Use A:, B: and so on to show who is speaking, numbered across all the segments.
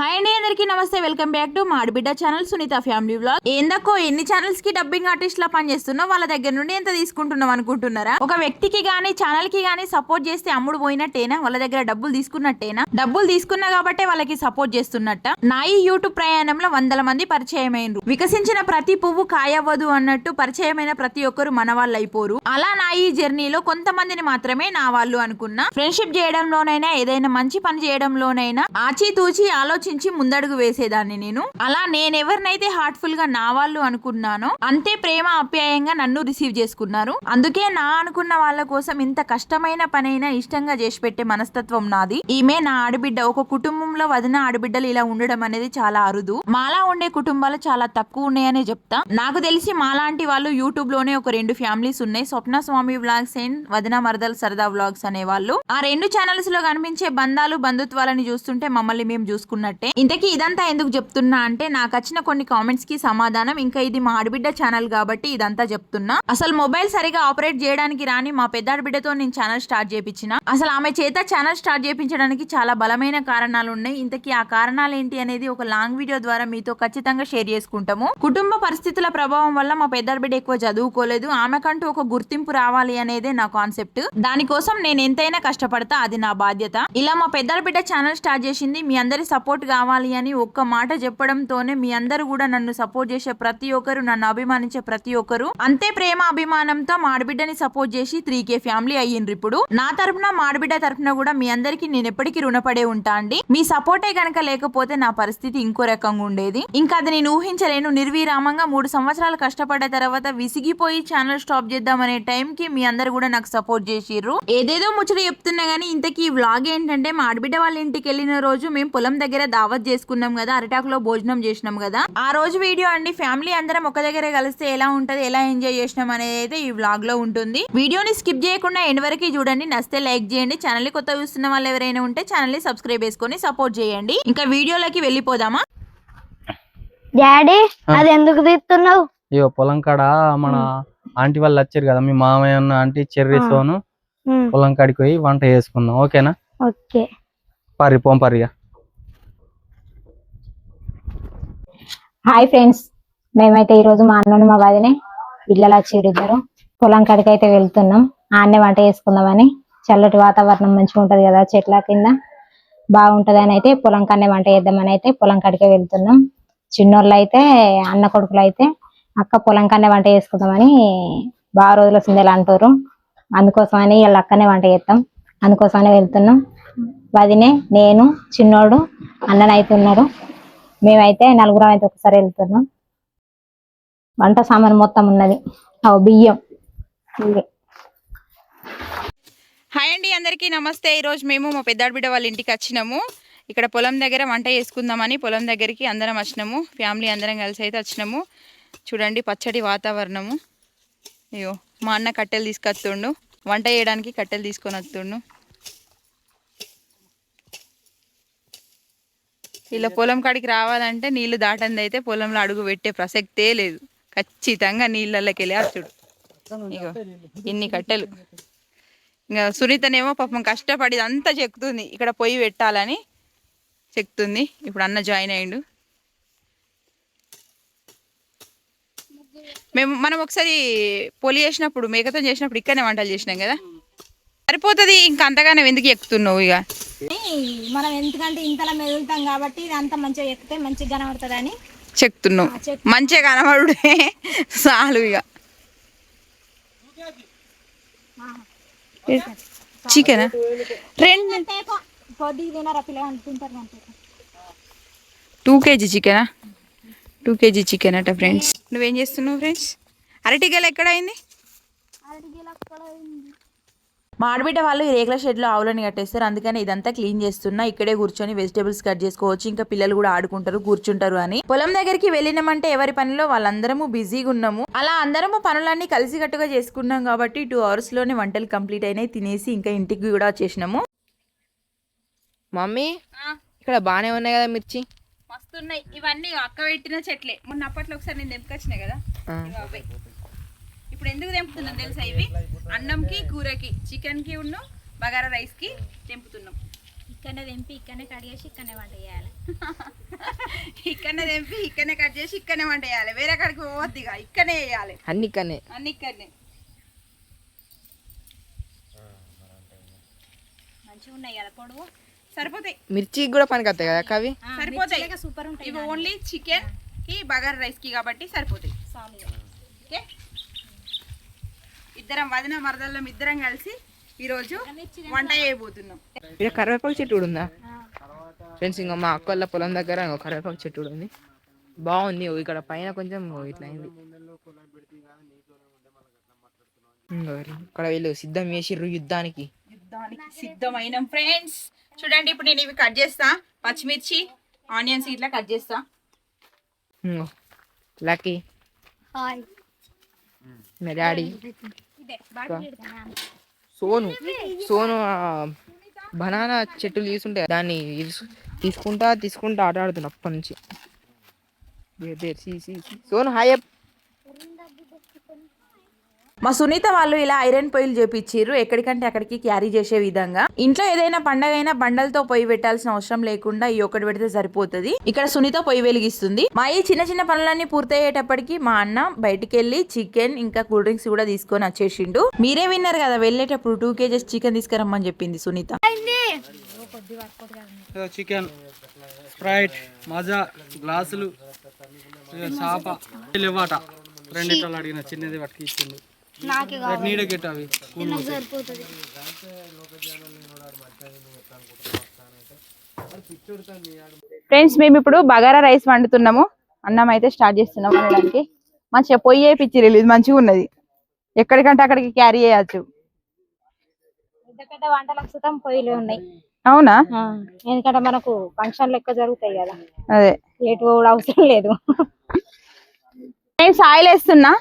A: Hi అండి అందరికీ నమస్తే welcome back to Madibidda channel Sunitha family blog ఏందకో ఎన్ని ఛానల్స్కి డబ్బింగ్ ఆర్టిస్ట్ లా పనిచేస్తున్నా వాళ్ళ దగ్గర నుండి ఎంత తీసుకుంటున్నాం అనుకుంటున్నారా? ఒక వ్యక్తికి గానీ ఛానల్కి గానీ సపోర్ట్ చేస్తే అమ్ముడు పోయినట్టేనా? వాళ్ళ దగ్గర డబ్బులు తీసుకున్నట్టేనా? డబ్బులు తీసుకున్నా కాబట్టి వాళ్ళకి సపోర్ట్ చేస్తున్నట్ట? నా ఈ యూట్యూబ్ ప్రయాణంలో వందల మంది పరిచయం అయినరు వికసించిన ప్రతి పువ్వు కాయవ్వదు అన్నట్టు పరిచయమైన ప్రతి ఒక్కరు మన వాళ్ళు అయిపోరు అలా నా ఈ జర్నీలో కొంతమందిని మాత్రమే నా వాళ్ళు అనుకున్నా. ఫ్రెండ్షిప్ చేయడంలోనైనా ఏదైనా మంచి పని చేయడంలోనైనా ఆచితూచి ఆలోచించి ముందు ముందడుగు వేసేదాన్ని నేను. అలా నేను ఎవరినైతే హార్ట్ఫుల్గా నా వాళ్ళు అనుకున్నానో అంతే ప్రేమ ఆప్యాయంగా నన్ను రిసీవ్ చేసుకున్నారు. అందుకే నా అనుకున్న వాళ్ళ కోసం ఇంత కష్టమైన పనైనా ఇష్టంగా చేసి పెట్టే మనస్తత్వం నాది. ఈమె నా ఆడబిడ్డ ఒక కుటుంబంలో వదిన ఆడబిడ్డలు ఇలా ఉండడం అనేది చాలా అరుదు. మాలా ఉండే కుటుంబాలు చాలా తక్కువ ఉన్నాయనే చెప్తా. నాకు తెలిసి మాలాంటి వాళ్ళు యూట్యూబ్లోనే ఒక రెండు ఫ్యామిలీస్ ఉన్నాయి. స్వప్న స్వామి వ్లాగ్స్ అండ్ వదిన మరదల్ సరదా వ్లాగ్స్ అనే వాళ్ళు ఆ రెండు ఛానల్స్లో కనిపించే బంధాలు బంధుత్వాలని చూస్తుంటే మమ్మల్ని మేము చూసుకున్నట్టే. ఇంత మనకి ఇదంతా ఎందుకు చెప్తున్నా అంటే నాకు వచ్చిన కొన్ని కామెంట్స్కి సమాధానం ఇంకా ఇది మా ఆడబిడ్డ ఛానల్ కాబట్టి ఇదంతా చెప్తున్నా. అసలు మొబైల్ సరిగా ఆపరేట్ చేయడానికి రాని మా పెద్ద ఆడబిడ్డతో నేను ఛానల్ స్టార్ట్ చేపించిన. అసలు ఆమె చేత ఛానల్ స్టార్ట్ చేపించడానికి చాలా బలమైన కారణాలు ఉన్నాయి. ఇంతకీ ఆ కారణాలు ఏంటి అనేది ఒక లాంగ్ వీడియో ద్వారా మీతో ఖచ్చితంగా షేర్ చేసుకుంటాము. కుటుంబ పరిస్థితుల ప్రభావం వల్ల మా పెద్ద బిడ్డ ఎక్కువ చదువుకోలేదు. ఆమెకంటూ ఒక గుర్తింపు రావాలి అనేదే నా కాన్సెప్ట్ దానికోసం నేను ఎంతైనా కష్టపడతా అది నా బాధ్యత. ఇలా మా పెద్ద బిడ్డ ఛానల్ స్టార్ట్ చేసింది. మీ అందరి సపోర్ట్ కావాలి అని ఒక్క మాట చెప్పడంతోనే మీ అందరూ కూడా నన్ను సపోర్ట్ చేసే ప్రతి ఒక్కరు నన్ను అభిమానించే ప్రతి ఒక్కరు. అంతే ప్రేమ అభిమానంతో మాడబిడ్డని సపోర్ట్ చేసి త్రీ కే ఫ్యామిలీ అయ్యిండ్రు ఇప్పుడు. నా తరపున మాడబిడ్డ తరఫున తరపున కూడా మీ అందరికి నేను ఎప్పటికీ రుణపడే ఉంటా అండి. మీ సపోర్టే కనుక లేకపోతే నా పరిస్థితి ఇంకో రకంగా ఉండేది. ఇంకా అది నేను ఊహించలేను. నిర్విరామంగా మూడు సంవత్సరాలు కష్టపడ్డ తర్వాత విసిగిపోయి ఛానల్ స్టాప్ చేద్దామనే టైంకి మీ అందరు కూడా నాకు సపోర్ట్ చేసిర్రు. ఏదేదో ముచ్చట చెప్తున్నా గానీ ఇంతకీ ఈ వ్లాగ్ ఏంటంటే మా ఆడబిడ్డ వాళ్ళ ఇంటికి వెళ్ళిన రోజు మేము పొలం దగ్గర దావత్ చేసుకున్నాం కదా అరిటాకులో భోజనం చేసినాం కదా. ఆ రోజు వీడియో అండి ఫ్యామిలీ అందరం ఒక దగ్గర కలిస్తే ఎలా ఉంటది ఎలా ఎంజాయ్ చేసినాం అనేది అయితే ఈ వ్లాగ్లో ఉంటుంది. వీడియోని స్కిప్ చేయకుండా ఎండ్ వరకు చూడండి నచ్చితే లైక్ చేయండి. ఛానల్ని కొత్త చూస్తున్న వాళ్ళు ఎవరైనా ఉంటే ఛానల్ని సబ్స్క్రైబ్ చేసుకొని సపోర్ట్ చేయండి. ఇంకా వీడియోలోకి వెళ్ళిపోదామా?
B: డాడీ అది ఎందుకు తీస్తున్నావు?
C: ఇగో పొలం కాడ మన ఆంటీ వాళ్ళు వచ్చారు కదా మీ మామయ్య ఉన్న ఆంటీ చెర్రీతోను పొలం కాడికి పోయి వంట చేసుకుందాం ఓకేనా?
B: ఓకే.
C: పర్రి పొంపరిగా
D: హాయ్ ఫ్రెండ్స్ మేమైతే ఈ రోజు మా అన్నను మా వదినే పిల్లలు వచ్చారు పొలం కాడికి అయితే వెళ్తున్నాం ఆన్నే వంట చేసుకుందామని. చల్లటి వాతావరణం మంచిగా ఉంటది కదా చెట్ల కింద. బాగుంటది అని అయితే పొలం కన్నే వంట చేద్దామని అయితే పొలం కాడికే వెళ్తున్నాం. చిన్నోళ్ళు అయితే అన్న కొడుకులు అయితే అక్క పొలం కన్నే వంట చేసుకుందామని బాగా రోజుల వస్తుంది అంటారు. అందుకోసమని వీళ్ళ అక్కనే వంట చేస్తాం. అందుకోసమని వెళ్తున్నాం. వదినే నేను చిన్నోడు అన్ననైతే ఉన్నాడు మేమైతే నలుగురం అయితే ఒకసారి వెళ్తున్నాం. వంట సామాన్ మొత్తం ఉన్నది. అవు బియ్యం.
A: హాయ్ అండి అందరికీ నమస్తే. ఈరోజు మేము మా పెద్దాడి బిడ్డ వాళ్ళ ఇంటికి వచ్చినాము. ఇక్కడ పొలం దగ్గర వంట చేసుకుందామని పొలం దగ్గరికి అందరం వచ్చినాము. ఫ్యామిలీ అందరం కలిసి అయితే వచ్చినాము. చూడండి పచ్చడి వాతావరణము. అయ్యో మా అన్న కట్టెలు తీసుకొస్తుండు. వంట చేయడానికి కట్టెలు తీసుకొని వస్తుండు. ఇలా పొలం కాడికి రావాలంటే నీళ్ళు దాటంది అయితే పొలంలో అడుగు పెట్టే ప్రసక్తే లేదు. ఖచ్చితంగా నీళ్ళకి వెళ్ళి అచ్చుడు ఇగో ఇన్ని కట్టెలు. ఇంకా సునీతనేమో పాపం కష్టపడి అంతా చెక్కుతుంది ఇక్కడ పొయ్యి పెట్టాలని చెక్తుంది. ఇప్పుడు అన్న జాయిన్ అయ్యిండు. మేము మనం ఒకసారి పొలి చేసినప్పుడు మేకతో చేసినప్పుడు ఇక్కడనే వంటలు చేసినాం కదా? సరిపోతుంది. ఇంకా అంతగానే ఎందుకు ఎక్కుతున్నావు ఇక?
E: మనం ఎందుకంటే ఇంతలా మెదులుతాం కాబట్టి ఇది అంత మంచిగా ఎక్కితే మంచిగా కనబడుతుంది అని
A: చెక్తున్నావు మంచిగా కనబడుడే. చాలు ఇక. చికెనా? రెండు. టూ కేజీ చికెనా? టూ కేజీ చికెన్ అట ఫ్రెండ్స్. నువ్వేం చేస్తున్నావు ఫ్రెండ్స్? అరటిగల ఎక్కడ అయింది మా ఆడబిడ్డ వాళ్ళు ఈ రేకుల షెడ్లో ఆవులని కట్టేస్తారు. అందుకని ఇదంతా క్లీన్ చేస్తున్నా. ఇక్కడే కూర్చొని వెజిటేబుల్స్ కట్ చేసుకోవచ్చు. ఇంకా పిల్లలు కూడా ఆడుకుంటారు కూర్చుంటారు అని. పొలం దగ్గరికి వెళ్ళినామంటే ఎవరి పనిలో? వాళ్ళందరము బిజీగా ఉన్నాము. అలా అందరము పనులన్నీ కలిసికట్టుగా చేసుకున్నాం కాబట్టి టూ అవర్స్లోనే వంటలు కంప్లీట్ అయినాయి. తినేసి ఇంకా ఇంటికి కూడా వచ్చేసినాము.
F: మమ్మీ ఇక్కడ బానే ఉన్నాయి కదా మిర్చి?
A: మస్తున్నాయి. ఇవన్నీ అక్క పెట్టిన చెట్లే. మొన్న అప్పట్లో ఒకసారి నేను తెంపుకొచ్చిన కదా. ఇప్పుడు ఎందుకు తెంపుతున్నాం తెలుసా ఇవి? అన్నంకి కూరకి చికెన్కి ఉన్న బగారా రైస్కి తెంపుతున్నాం.
E: ఇక్కడనే తెంపి ఇక్కడనే కడిగేసి ఇక్కడనే వంట చేయాలి.
G: ఇక్కడనే తెంపి ఇక్కడనే కట్ చేసి ఇక్కడనే వంట వేయాలి వేరే కాడికి పోవద్దు ఇక ఇక్కడనే వేయాలి
F: అన్ని ఇక్కడనే
G: అన్ని ఇక్కడనే
H: మంచిగా ఉన్నాయి కదా పొడవు?
G: సరిపోతాయి.
F: మిర్చికి కూడా పనికి వస్తాయి కదా అవి?
G: సరిపోతాయి.
H: సూపర్ ఉంటాయి
G: ఇవి ఓన్లీ చికెన్కి బగారా రైస్కి కాబట్టి సరిపోతాయి. ఓకే? ఇద్దరం వదిన మరదళ్ళం ఇద్దరం కలిసి ఈరోజు వంట చేయబోతున్నాం.
F: ఇక్కడ కరివేపాకు చెట్టు కూడా ఉందా? ఫ్రెండ్స్ ఇంకా మా అక్క వాళ్ళ పొలం దగ్గర ఇంకో కరివేపాకు చెట్టు కూడా ఉంది. బాగుంది ఓ ఇక్కడ పైన కొంచెం ఇట్లా అయింది. ఇక్కడ వీళ్ళు సిద్ధం చేసిర్రు యుద్ధానికి.
G: యుద్ధానికి సిద్ధమైన ఫ్రెండ్స్. చూడండి ఇప్పుడు నేను ఇవి కట్ చేస్తా. పచ్చిమిర్చి ఆనియన్స్ ఇట్లా కట్ చేస్తా.
F: లక్కీ. మా డాడీ. సోను సోను బనానా చెట్టులు తీసుంటే దాన్ని తీసుకుంటా తీసుకుంటా ఆట ఆడుతున్నా అప్పటి నుంచి. సోను హాయ్.
G: మా సునీత వాళ్ళు ఇలా ఐరన్ పొయ్యిలు చేపించారు ఎక్కడికంటే అక్కడికి క్యారీ చేసే విధంగా. ఇంట్లో ఏదైనా పండగ అయినా బండలతో పొయ్యి పెట్టాల్సిన అవసరం లేకుండా ఈ ఒక్కటి పెడితే సరిపోతుంది. ఇక్కడ సునీత పొయ్యి వెలిగిస్తుంది. మా ఈ చిన్న చిన్న పనులన్నీ పూర్తయ్యేటప్పటికి మా అన్న బయటికి వెళ్ళి చికెన్ ఇంకా కూల్ డ్రింక్స్ కూడా తీసుకొని వచ్చేసిండు. మీరే విన్నారు కదా వెళ్ళేటప్పుడు టూ కేజెస్ చికెన్ తీసుకురమ్మని చెప్పింది సునీత.
C: చికెన్ స్ప్రైట్ మజా గ్లాసులు చాప లేవాట రెండిట్లో అడిగిన చిన్నది పట్టుకు ఇచ్చింది అవి.
G: ఫ్రెండ్స్ మేము ఇప్పుడు బగారా రైస్ వండుతున్నాము. అన్నం అయితే స్టార్ట్ చేస్తున్నాం వండడానికి. మంచిగా పొయ్యి వేయించి ఇది మంచిగా ఉన్నది. ఎక్కడికంటే అక్కడికి క్యారీ చేయొచ్చు.
E: పెద్ద పెద్ద వంటలకు సుతం పొయ్యిలు ఉన్నాయి.
G: అవునా?
E: ఎందుకంటే మనకు ఫంక్షన్ లెక్క జరుగుతాయి కదా.
G: అదే.
E: ఎటు కూడా అవసరం లేదు.
G: నేను ఆయిల్ వేస్తున్నా.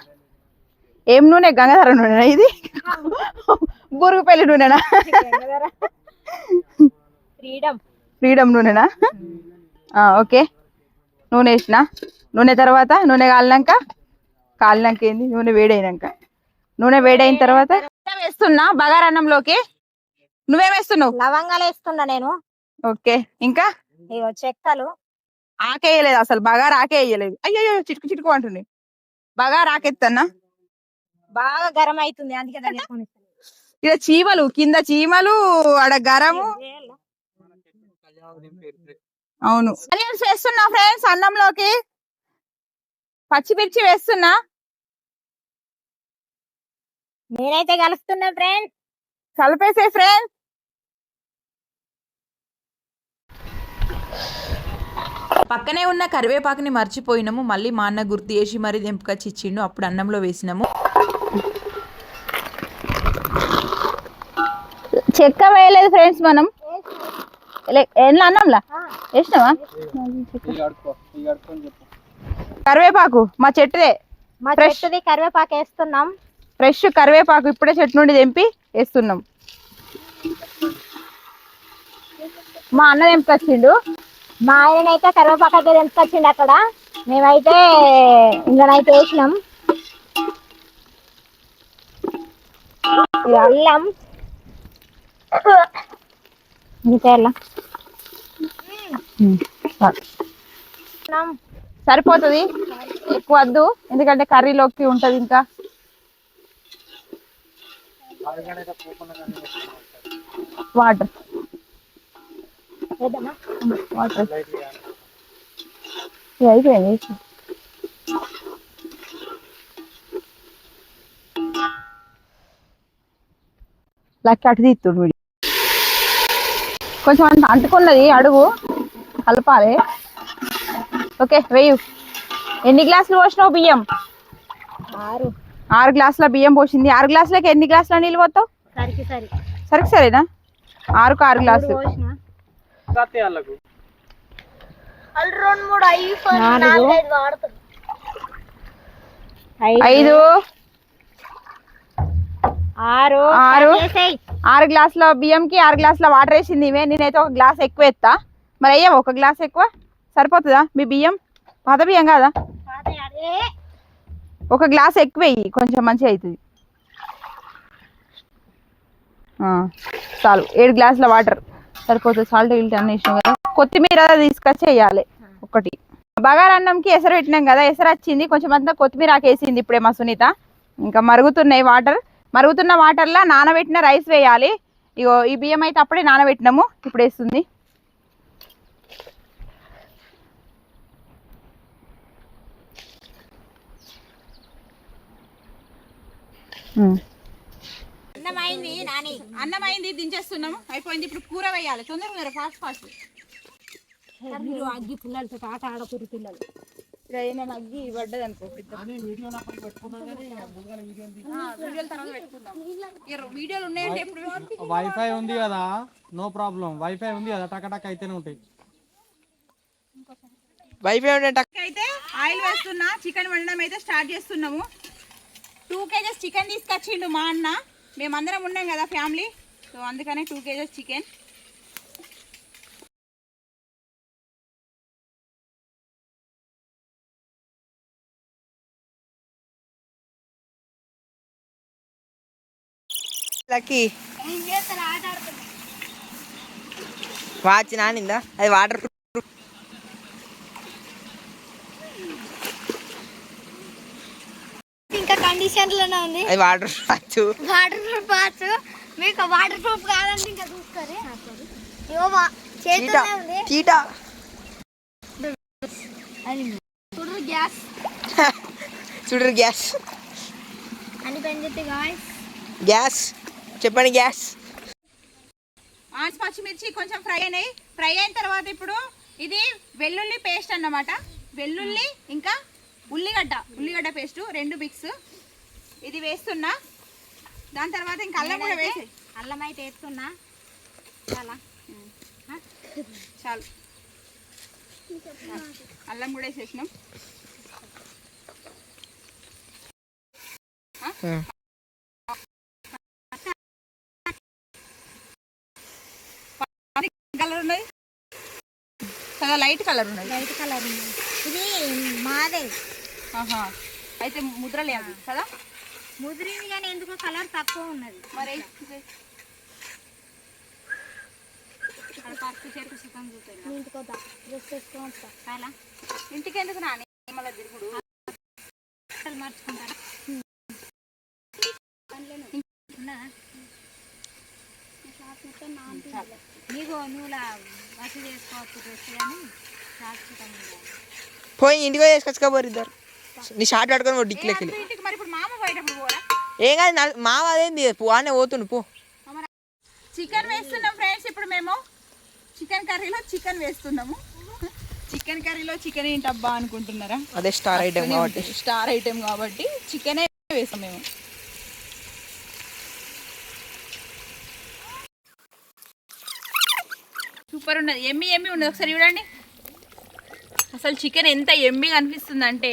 G: ఏం నూనె? గంగాధర నూనెనా ఇది? బురుగుపల్లి నూనెనా?
E: ఫ్రీడమ్.
G: ఫ్రీడమ్ నూనెనా? ఓకే. నూనె వేసిన. నూనె తర్వాత నూనె కాలినాక? కాలినాక ఏంది? నూనె వేడైనాక. నూనె వేడైన తర్వాత? వేస్తున్నా బగారా అన్నంలోకి. నువ్వేం వేస్తున్నావు?
E: లవంగాలు వేస్తున్నా నేను.
G: ఓకే. ఇంకా?
E: చెక్కలు.
G: ఆకేయలేదు అసలు. బగారా ఆకే వేయలేదు. అయ్యో చిటుకు చిటుకు అంటుంది. బగారా ఆకెత్తన్నా
E: బాగా గరం అవుతుంది అందుకే దాన్ని వేసుకొని ఇస్తాను.
G: ఇక చీమలు కింద చీమలు ఆడ గరము. అవును. ఆనియన్స్ వేస్తున్నా ఫ్రెండ్స్ అన్నంలోకి. పచ్చిమిర్చి వేస్తున్నా.
E: నేనైతే కలుస్తున్నా ఫ్రెండ్
G: కలిపేసే ఫ్రెండ్స్. పక్కనే ఉన్న కరివేపాకుని మర్చిపోయినాము మళ్ళీ మా అన్న గుర్తు చేసి మరీ దెంపుకొచ్చి ఇచ్చిండు అప్పుడు అన్నంలో వేసినాము. చెక్క వేయలేదు ఫ్రెండ్స్ మనం. ఎట్లా అన్నంలా? వేసినావా? కరివేపాకు మా చెట్టుదే.
E: మా. చెట్టుది కరివేపాకు వేస్తున్నాం.
G: ఫ్రెష్ కరివేపాకు ఇప్పుడే చెట్టు నుండి తెంపి వేస్తున్నాం. మా అన్న తెంపుకొచ్చిండు.
E: మా ఆయనైతే కరివేపాకు అయితే తెంపుకొచ్చిండు అక్కడ. మేమైతే ఇంకనైతే వేసినాం. అల్లం. ఇంకా
G: సరిపోతుంది? ఎక్కువ వద్దు. ఎందుకంటే కర్రీలోకి ఉంటది ఇంకా. వాటర్? వాటర్. అయిపోయింది. లెక్క అటు తీస్తుడు కొంచెం అంత అంటుకున్నది అడుగు. కలపాలి. ఓకే వెయ్యి ఎన్ని గ్లాసులు పోసినావు బియ్యం?
E: ఆరు.
G: ఆరు గ్లాసుల బియ్యం పోసింది. ఆరు గ్లాసులకి ఎన్ని గ్లాసుల నీళ్ళు పోతావు?
E: సరికి సరి.
G: సరికి సరేనా? ఆరుకు ఆరు గ్లాసులు. ఐదు.
E: ఆరు
G: ఆరు. గ్లాసుల బియ్యంకి ఆరు గ్లాసుల వాటర్ వేసింది ఇవే. నేనైతే ఒక గ్లాస్ ఎక్కువ ఎత్తా. మరి అయ్యా ఒక గ్లాస్ ఎక్కువ? సరిపోతుందా మీ బియ్యం? పాత బియ్యం కాదా. ఒక గ్లాస్ ఎక్కువ వెయ్యి కొంచెం మంచిగా అవుతుంది. చాలు. ఏడు గ్లాసుల వాటర్. సరిపోతుంది సాల్ట్ గిల్ట్ అన్ని ఇష్టం కదా. కొత్తిమీర తీసుకొచ్చి వేయాలి. ఒకటి. బగారా అన్నంకి ఎసరు పెట్టినాం కదా. ఎసరు వచ్చింది. కొంచెం అంతా కొత్తిమీర ఆకేసింది ఇప్పుడే మా సునీత. ఇంకా మరుగుతున్నాయి వాటర్. మరుగుతున్న వాటర్లో నానబెట్టిన రైస్ వేయాలి. ఇగో ఈ బియ్యం అయితే అప్పుడే నానబెట్టినాము. ఇప్పుడు వేస్తుంది.
E: అన్నమైంది నాని.
G: అన్నం అయింది దించేస్తున్నాము. అయిపోయింది. ఇప్పుడు కూర వేయాలి. తొందరగా ఫాస్ట్ ఫాస్ట్.
E: అగ్గి పిల్లలతో ఆట ఆడకూరు పిల్లలు.
G: ఇక్కడ ఏమైనా అగ్గి పడ్డది అనుకో వీడియోల తర్వాత పెట్టుకుందాం. ఇక వీడియోలు ఉన్నాయంటే ఎప్పుడు
I: వైఫై ఉంది కదా నో ప్రాబ్లం వైఫై ఉంది కదా టక టక్ అయితేనే ఉంటాయి.
F: వైఫై టక్
G: అయితే ఆయిల్ వేస్తున్నా చికెన్ వండడం అయితే స్టార్ట్ చేస్తున్నాము. టూ కేజెస్ చికెన్ తీసుకొచ్చిండు మా అన్న. మేమందరం ఉన్నాం కదా ఫ్యామిలీ సో అందుకనే two KGs chicken
F: lucky. Watch నానిందా? అది వాటర్
B: ఇంకా కండిషన్లోనే ఉంది.
F: అది వాటర్ వాచ్.
B: Waterproof watch. మీకు వాటర్ ప్రూఫ్ ఇంకా చూసుకోరు. చేతిలోనే ఉంది.
F: చీటా.
B: చూడు గ్యాస్.
F: చూడరు గ్యాస్.
B: అని పెంచితే గాయస్.
F: గ్యాస్. చెప్పండి గ్యాస్.
G: ఆన్స్ పచ్చిమిర్చి కొంచెం ఫ్రై అయినాయి. ఫ్రై అయిన తర్వాత ఇప్పుడు ఇది వెల్లుల్లి పేస్ట్ అన్నమాట. వెల్లుల్లి ఇంకా ఉల్లిగడ్డ ఉల్లిగడ్డ పేస్ట్ రెండు మిక్స్ ఇది వేస్తున్నా. దాని తర్వాత ఇంకా అల్లం కూడా వేసి
E: అల్లం అయితే వేస్తున్నా. చాలా.
G: చాలు. అల్లం కూడా వేసేసినాం కలర్ ఉన్నది చాలా లైట్ కలర్ ఉన్నది.
E: లైట్ కలర్ ఉంది. ఇది మాదే.
G: ఆహా. అయితే ముద్ర లేదు కదా?
E: ముదిరింది కానీ ఎందుకో కలర్ తక్కువ ఉన్నది.
G: మరి
B: ఇంటికి
G: ఎందుకు నాని? మళ్ళీ తిరుగుడు?
E: ఉన్నదా? నీకు నువ్వు వసూలు చేసుకోవచ్చు డ్రెస్ కానీ శాశ్వతం
F: పోయి ఇంటికి పోయి వేసుకొచ్చుకోబోరు ఇద్దరు. నీ షార్ట్ పట్టుకొని పో
G: మామ పోరా?
F: ఏం కాదు మావ అదేంది పువ్వానే పోతుండు పో.
G: చికెన్ వేస్తున్నాం ఫ్రెండ్స్ ఇప్పుడు మేము. చికెన్ కర్రీలో చికెన్ వేస్తున్నాము. చికెన్ కర్రీలో చికెన్ ఏంటబ్బా అనుకుంటున్నారా?
F: అదే స్టార్ ఐటమ్ కాబట్టి.
G: స్టార్ ఐటెం కాబట్టి చికెనే వేస్తాం మేము. సూపర్ ఉన్నది ఎమ్మి ఎమ్మి ఉన్నది ఒకసారి చూడండి. అసలు చికెన్ ఎంత ఎమ్మిగా అనిపిస్తుంది అంటే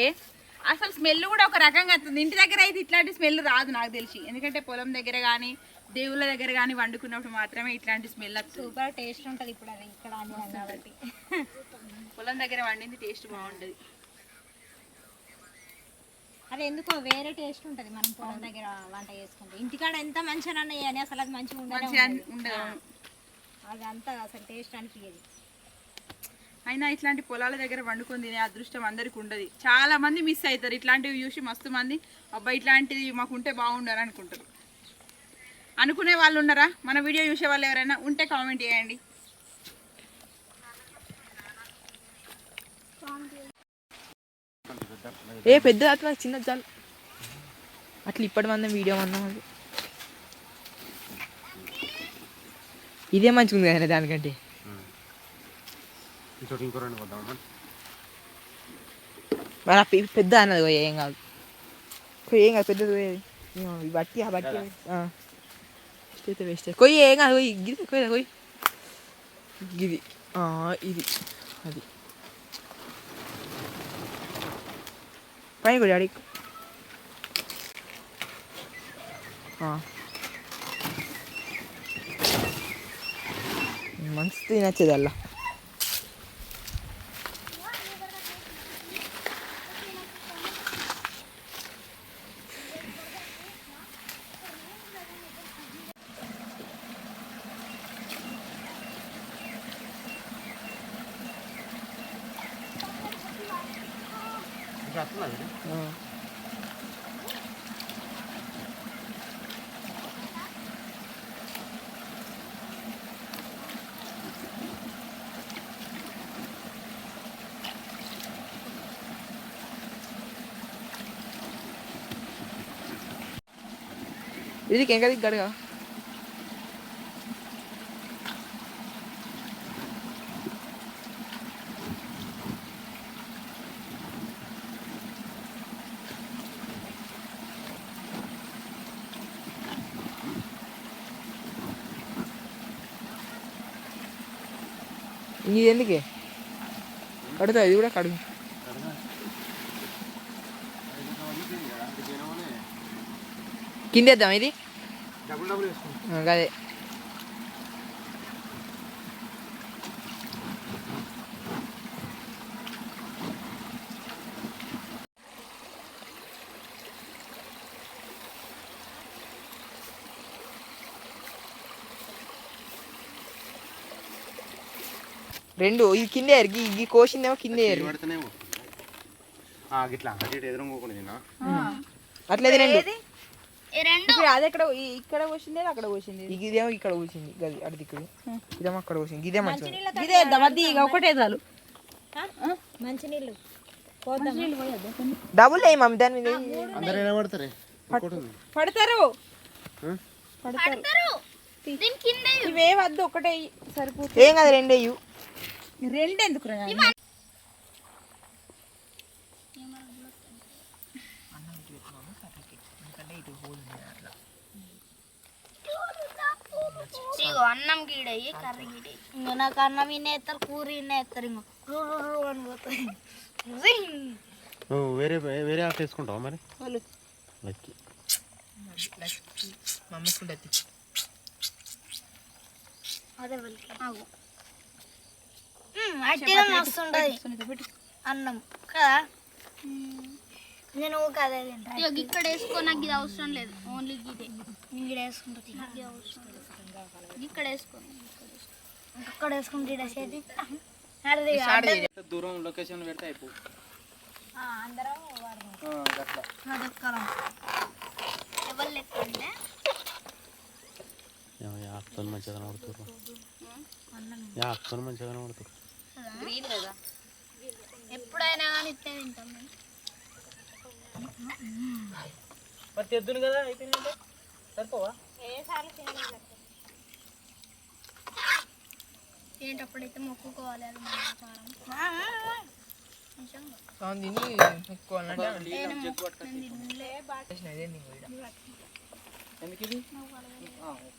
G: అసలు స్మెల్ కూడా ఒక రకంగా వస్తుంది. ఇంటి దగ్గర అయితే ఇట్లాంటి స్మెల్ రాదు నాకు తెలిసి. ఎందుకంటే పొలం దగ్గర కానీ దేవుళ్ళ దగ్గర కానీ వండుకున్నప్పుడు మాత్రమే ఇట్లాంటి స్మెల్
E: సూపర్ టేస్ట్ ఉంటుంది ఇప్పుడు అది ఇక్కడ కాబట్టి.
G: పొలం దగ్గర వండింది టేస్ట్ బాగుంటుంది
E: అది ఎందుకో వేరే టేస్ట్ ఉంటుంది మనం పొలం దగ్గర వంట చేసుకుంటే. ఇంటికాడ ఎంత మంచిగా అని అసలు అది మంచిగా ఉండదు. అది అంతా అసలు టేస్ట్ అనిపించదు
G: అయినా ఇట్లాంటి పొలాల దగ్గర వండుకొని తినే అదృష్టం అందరికి ఉండదు. చాలా మంది మిస్ అవుతారు. ఇట్లాంటివి చూసి మస్తు మంది అబ్బా ఇట్లాంటివి మాకు ఉంటే బాగుండారు అనుకుంటారు. అనుకునే వాళ్ళు ఉన్నారా? మన వీడియో చూసే వాళ్ళు ఎవరైనా ఉంటే కామెంట్ చేయండి.
F: ఏ పెద్ద అట్లా చిన్న చాలు అట్లా ఇప్పటి మందం వీడియో మందం అది. ఇదే మంచిగా ఉంది కదా దానికంటే మరి ఆ పె- పెద్ద అన్నది పోయి ఏం కాదు కొయ్యి ఏం కాదు పెద్దది పోయేది ఏమో ఈ బట్టి ఆ బట్టి ఆ. వేస్ట్ అయితే వేస్ట్ కొయ్యి ఏం కాదు కొయ్యి గిది కొయ్యి కొయ్యి గిది ఆ, ఇది అది పైన కొడి అడిగి మంచి తినచ్చేది అలా ఆ. ఇది ఇంకా దిగ్గాడుగా ఇది ఎందుకే కడుతా ఇది కూడా కడుగు కిందేద్దాం ఇది ఆ, గదే రెండు ఇది కిందే ఏరు గీ గీ కోసిందేమో కిందే ఏరు.
J: పడితేనేమో. గిట్లా.
E: ఇప్పుడు అది ఎక్కడ ఇక్కడ పోసింది అక్కడ పోసింది.
F: ఇదేమో ఇక్కడ కూర్చుంది గది అటు దిక్కుడు ఇదేమో అక్కడ కూర్చుంది ఇదే మంచిది.
E: ఇదే దమది ఇక ఒకటే చాలు. మంచినీళ్ళు
F: డబుల్ అయ్యి మమ్మీ దాని మీద
J: అందరు ఎలా పడతారే.
E: పడతారు.
B: పడతారు. దీని కింద
E: ఇవే వద్దు ఒకటే సరిపో
F: ఏం కాదు రెండు అయ్యు
E: రెండు ఎందుకు
B: ఇగో అన్నం గీడయి కర్రీ గీడయి. ఇంకో నాకు అన్నం ఇన్నే ఎత్తారు కూర ఇన్నే ఎత్తారు ఇంకో రు రు రు అని పోతాయి.
J: నువ్వు వేరే వేరే ఆట వేసుకుంటావా మరి? లక్కి.
F: మమ్మీ
B: అదే అట్టిగా అన్నం. కదా? నేను తింటా. ఇక్కడ వేసుకో నాకు ఇది అవసరం లేదు. ఓన్లీ గిదే. ఇక్కడ వేసుకుంటుంది ఇది అవసరం లేదు. ఇక్కడ వేసుకుంటే
C: దూరం లొకేషన్ పెడితే అయిపో.
B: ఎవరు
J: మంచిగా మంచిగా
B: ఎప్పుడైనా కానీ ఇట్టే తింటాం
C: మరి తెద్దును కదా అయిపోయిందంటే? సరిపోవా?
B: ఏంటప్పుడైతే మొక్కుకోవాలి అది మన.
F: తిని ఎక్కువాలంటే
C: ఎందుకు ఇది? ఆ, ఓకే.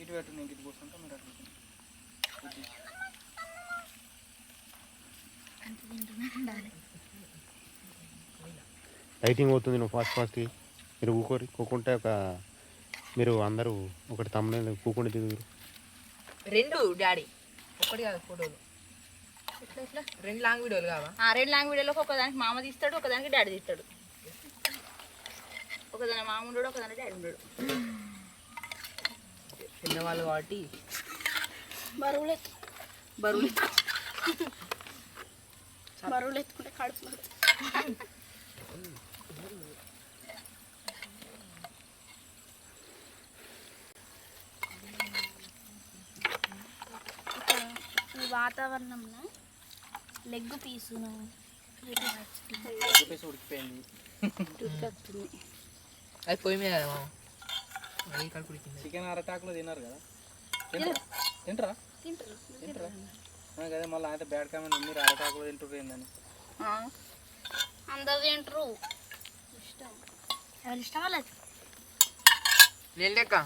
C: ఇటు పెట్టు నేను ఇటు కూర్చుంటా మీరు అటు కూర్చోండి.
J: లైటింగ్ అవుతుంది నువ్వు ఫాస్ట్ ఫాస్ట్కి మీరు కూకోరి కూకుంటే ఒక మీరు అందరూ ఒకటి తమ్ముడు కూకుంటే దిగురు
F: రెండు డాడీ. ఒకటి కాదు ఫోటోలు. రెండు లాంగ్ వీడియోలు కావా?
E: ఆ రెండు లాంగ్ వీడియోలో ఒకదానికి మామ తీస్తాడు ఒకదానికి డాడీ తీస్తాడు. ఒకదాని మామ ఉండడు ఒకదాని డాడీ ఉండడు.
F: చిన్నవాళ్ళు కాబట్టి.
B: బరువులు ఎత్తు.
E: బరువులు
B: బరువులు ఎత్తుకుంటే కడుపు ఈ వాతావరణంలో లెగ్ పీసును
C: ఉడికిపోయింది.
F: అది పొయ్యి మీద కుడికింది
C: చికెన్ అరటాకులో తిన్నారు కదా? తింటరా? తింటరా? కదా మళ్ళీ అయితే బ్యాడ్ కామెంట్ మీరు అరటాకులో తింటారు ఏందని.
B: అందరు తింటారు. ఇష్టం. ఎవరి ఇష్టం వాళ్ళది?
F: నేను లెక్క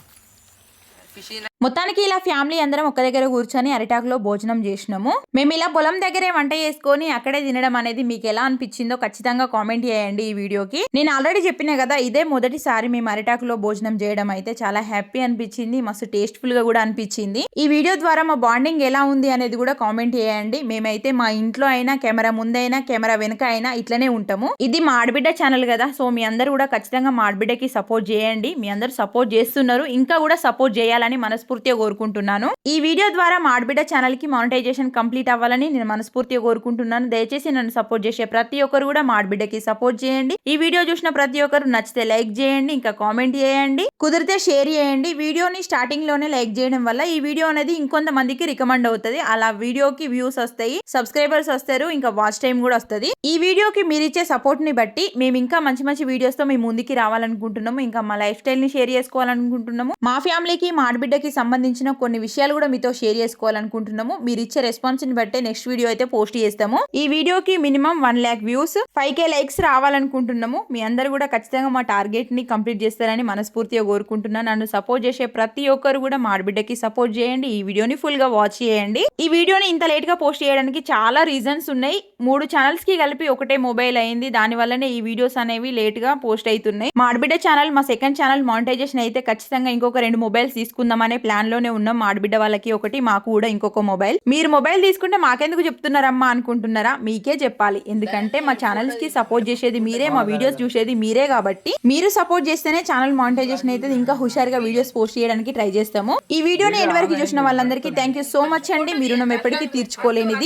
F: ఫిష్
A: మొత్తానికి ఇలా ఫ్యామిలీ అందరం ఒక దగ్గర కూర్చొని అరిటాకులో భోజనం చేసినాము. మేము ఇలా పొలం దగ్గరే వంట చేసుకొని అక్కడే తినడం అనేది మీకు ఎలా అనిపించిందో ఖచ్చితంగా కామెంట్ చేయండి ఈ వీడియోకి. నేను ఆల్రెడీ చెప్పిన కదా ఇదే మొదటిసారి మేము అరిటాకులో భోజనం చేయడం అయితే చాలా హ్యాపీ అనిపించింది మస్తు టేస్ట్ఫుల్గా కూడా అనిపించింది. ఈ వీడియో ద్వారా మా బాండింగ్ ఎలా ఉంది అనేది కూడా కామెంట్ చేయండి. మేమైతే మా ఇంట్లో అయినా కెమెరా ముందైనా కెమెరా వెనుక అయినా ఇట్లనే ఉంటాము. ఇది మా ఆడబిడ్డ ఛానల్ కదా సో మీ అందరూ కూడా ఖచ్చితంగా మా ఆడబిడ్డకి సపోర్ట్ చేయండి. మీ అందరూ సపోర్ట్ చేస్తున్నారు ఇంకా కూడా సపోర్ట్ చేయాలని మనసు మనస్ఫూర్తిగా కోరుకుంటున్నాను. ఈ వీడియో ద్వారా మా ఆడబిడ్డ ఛానల్కి మానిటైజేషన్ కంప్లీట్ అవ్వాలని నేను మనస్ఫూర్తిగా కోరుకుంటున్నాను. దయచేసి నన్ను సపోర్ట్ చేసే ప్రతి ఒక్కరు కూడా మా ఆడబిడ్డకి సపోర్ట్ చేయండి. ఈ వీడియో చూసిన ప్రతి ఒక్కరు నచ్చితే లైక్ చేయండి ఇంకా కామెంట్ చేయండి. కుదిరితే షేర్ చేయండి. వీడియోని స్టార్టింగ్లోనే లైక్ చేయడం వల్ల ఈ వీడియో అనేది ఇంకొంతమందికి రికమెండ్ అవుతుంది. అలా వీడియోకి వ్యూస్ వస్తాయి సబ్స్క్రైబర్స్ వస్తారు ఇంకా వాచ్ టైం కూడా వస్తుంది. ఈ వీడియోకి మీరు ఇచ్చే సపోర్ట్ని బట్టి మేము ఇంకా మంచి మంచి వీడియోస్తో మేము ముందుకి రావాలనుకుంటున్నాము. ఇంకా మా లైఫ్ స్టైల్ని షేర్ చేసుకోవాలనుకుంటున్నాము. మా ఫ్యామిలీకి మా ఆడబిడ్డకి సంబంధించిన కొన్ని విషయాలు కూడా మీతో షేర్ చేసుకోవాలనుకుంటున్నాము. మీరు ఇచ్చే రెస్పాన్స్ని బట్టే నెక్స్ట్ వీడియో అయితే పోస్ట్ చేస్తాము. ఈ వీడియోకి minimum one lakh views five K likes రావాలనుకుంటున్నాము. మీ అందరు కూడా ఖచ్చితంగా మా టార్గెట్ని కంప్లీట్ చేస్తారని మనస్ఫూర్తిగా కోరుకుంటున్నాను నన్ను సపోర్ట్ చేసే ప్రతి ఒక్కరు కూడా మా ఆడబిడ్డకి సపోర్ట్ చేయండి. ఈ వీడియోని ఫుల్గా వాచ్ చేయండి. ఈ వీడియోని ఇంత లేట్గా పోస్ట్ చేయడానికి చాలా రీజన్స్ ఉన్నాయి. మూడు ఛానల్స్కి కలిపి ఒకటే మొబైల్ అయింది. దాని వల్లనే ఈ వీడియోస్ అనేవి లేట్గా పోస్ట్ అవుతున్నాయి. మా ఆడబిడ్డ ఛానల్ మా సెకండ్ ఛానల్ మానిటైజేషన్ అయితే ఖచ్చితంగా ఇంకొక రెండు మొబైల్స్ తీసుకుందామనే ప్లాన్లోనే ఉన్నాం. ఆడబిడ్డ వాళ్ళకి ఒకటి మాకు కూడా ఇంకొక మొబైల్. మీరు మొబైల్ తీసుకుంటే మాకెందుకు చెప్తున్నారమ్మా అనుకుంటున్నారా? మీకే చెప్పాలి. ఎందుకంటే మా ఛానల్స్కి సపోర్ట్ చేసేది మీరే మా వీడియోస్ చూసేది మీరే కాబట్టి. మీరు సపోర్ట్ చేస్తేనే ఛానల్ మానిటైజేషన్ అయితే ఇంకా హుషారుగా వీడియోస్ పోస్ట్ చేయడానికి ట్రై చేస్తాము. ఈ వీడియోని ఎండ్ వరకు చూసిన వాళ్ళందరికీ థ్యాంక్ యూ సో మచ్ అండి. మీరు ఎప్పటికీ తీర్చుకోలేనిది.